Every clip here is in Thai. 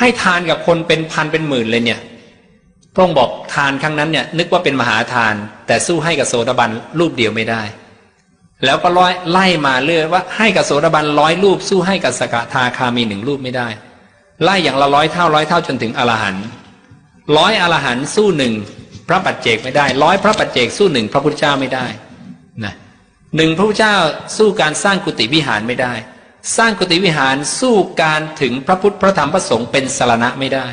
ให้ทานกับคนเป็นพันเป็นหมื่นเลยเนี่ยพระองค์บอกทานครั้งนั้นเนี่ยนึกว่าเป็นมหาทาน แต่สู้ให้กับโสดาบันรูปเดียวไม่ได้ แล้วก็ร้อยไล่มาเรื่อยว่าให้กับโสดาบันร้อยรูป สู้ให้กับสกทาคามีหนึ่งรูปไม่ได้ ไล่อย่างละร้อยเท่าร้อยเท่าจนถึงอรหันต์ร้อยอรหันต์สู้หนึ่งพระปัจเจกไม่ได้ร้อยพระปัจเจกสู้หนึ่งพระพุทธเจ้าไม่ได้นะหนึ่งพระพุทธเจ้าสู้การสร้างกุฏิวิหารไม่ได้ สร้างกุฏิวิหารสู้การถึงพระพุทธพระธรรมพระสงฆ์เป็นสารณะไม่ได้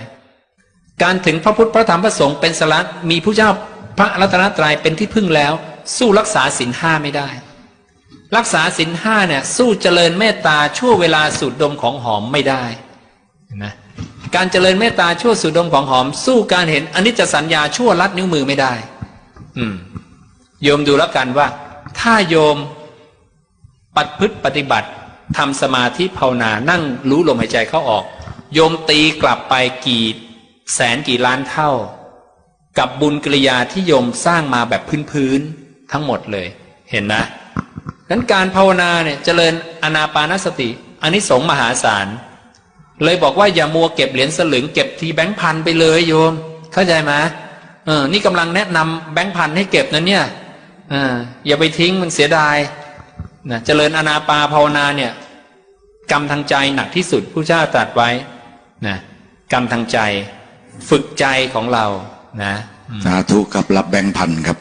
การถึงพระพุทธพระธรรมพระสงฆ์เป็นสารณะมีผู้เจ้าพระรัตนตรัยเป็นที่พึ่งแล้ว สู้รักษาศีลห้าไม่ได้ รักษาศีลห้าเนี่ยสู้เจริญเมตตาชั่วเวลาสูดดมของหอมไม่ได้นะการเจริญเมตตาชั่วสูดดมของหอม สู้การเห็นอนิจจสัญญาชั่วลัดนิ้วมือไม่ได้ อืม โยมดูแล้วกันว่า ถ้าโยมปัดพฤติปฏิบัติ ทำสมาธิภาวนานั่งรู้ลมหายใจเข้าออก โยมตีกลับไปกี่แสนกี่ล้านเท่า กับบุญกิริยาที่โยมสร้างมาแบบพื้นๆทั้งหมดเลย เห็นนะนั้นการภาวนาเนี่ยเจริญอนาปานสติอันนี้สงส์มหาศาลเลยบอกว่าอย่ามัวเก็บเหรียญสลึงเก็บทีแบงค์พันไปเลยโยม เข้าใจไหมเออ นี่กำลังแนะนำแบงค์พันให้เก็บนะเนี่ยเอออย่าไปทิ้งมันเสียดาย นะเจริญอนาปาภาวนาเนี่ยกรรมทางใจหนักที่สุดผู้เจ้าตรัสไว้นะกรรมทางใจฝึกใจของเรานะสาธุกับรับแบงค์พันครับ